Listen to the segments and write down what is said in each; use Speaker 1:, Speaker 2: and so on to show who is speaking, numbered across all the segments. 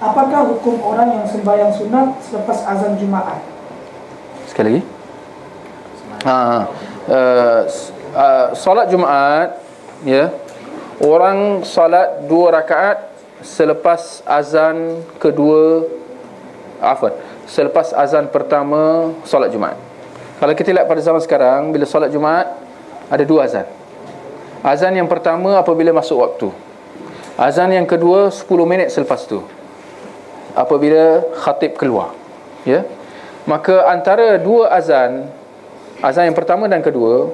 Speaker 1: Apakah hukum orang yang sembahyang sunat selepas azan Jumaat?
Speaker 2: Sekali lagi. Ha, uh, uh, solat Jumaat ya. Orang solat dua rakaat selepas azan kedua afwan, selepas azan pertama solat Jumaat. Kalau kita lihat pada zaman sekarang bila solat Jumaat ada dua azan. Azan yang pertama apabila masuk waktu. Azan yang kedua 10 minit selepas tu. Apabila khatib keluar. Ya. Maka antara dua azan, azan yang pertama dan kedua,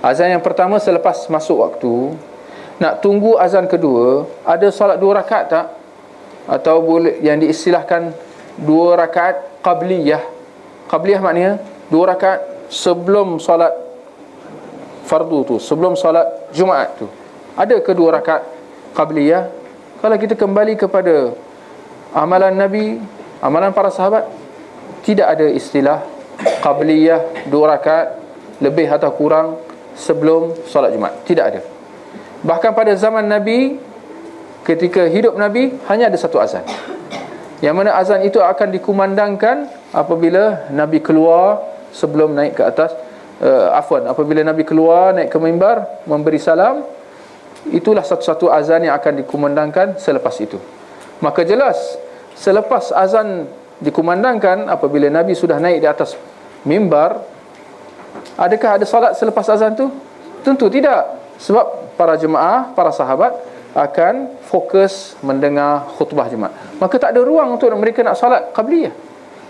Speaker 2: azan yang pertama selepas masuk waktu, nak tunggu azan kedua, ada solat dua rakaat tak? Atau boleh yang diistilahkan dua rakaat qabliyah. Qabliyah maknanya dua rakaat sebelum solat fardu tu, sebelum solat Jumaat tu. Ada kedua rakaat qabliyah? Kalau kita kembali kepada amalan Nabi, amalan para sahabat, tidak ada istilah qabliyah dua rakaat lebih atau kurang sebelum solat Jumaat. Tidak ada. Bahkan pada zaman Nabi ketika hidup Nabi hanya ada satu azan. Yang mana azan itu akan dikumandangkan apabila Nabi keluar sebelum naik ke atas uh, afwan apabila Nabi keluar naik ke mimbar memberi salam itulah satu-satu azan yang akan dikumandangkan selepas itu. Maka jelas selepas azan dikumandangkan apabila Nabi sudah naik di atas mimbar adakah ada solat selepas azan tu? Tentu tidak. Sebab para jemaah, para sahabat akan fokus mendengar khutbah Jumaat. Maka tak ada ruang untuk mereka nak solat qabliyah.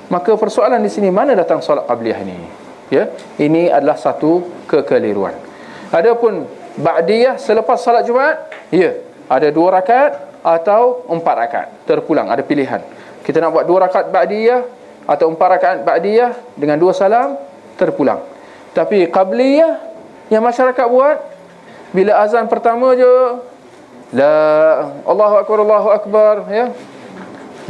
Speaker 2: Maka persoalan di sini mana datang solat qabliyah ini? Ya, ini adalah satu kekeliruan. Adapun ba'diyah selepas solat Jumaat, ya, ada dua rakaat atau empat rakaat. Terpulang, ada pilihan. Kita nak buat dua rakaat ba'diyah atau empat rakaat ba'diyah dengan dua salam, terpulang. Tapi qabliyah yang masyarakat buat bila azan pertama je la Allahu akbar Allahu akbar ya.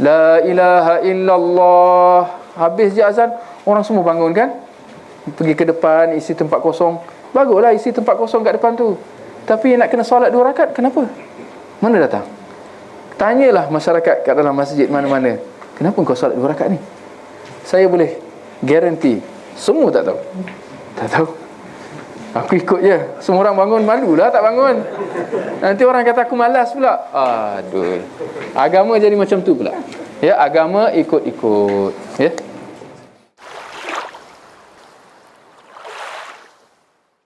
Speaker 2: La ilaha illallah. Habis je azan orang semua bangun kan? Pergi ke depan isi tempat kosong. Baguslah isi tempat kosong kat depan tu. Tapi nak kena solat dua rakaat kenapa? Mana datang tanyalah masyarakat kat dalam masjid mana-mana kenapa kau solat dua rakaat ni? Saya boleh guarantee semua tak tahu. Tak tahu. Aku ikut je. Semua orang bangun malulah tak bangun. Nanti orang kata aku malas pula. Aduh. Agama jadi macam tu pula. Ya agama ikut-ikut. Ya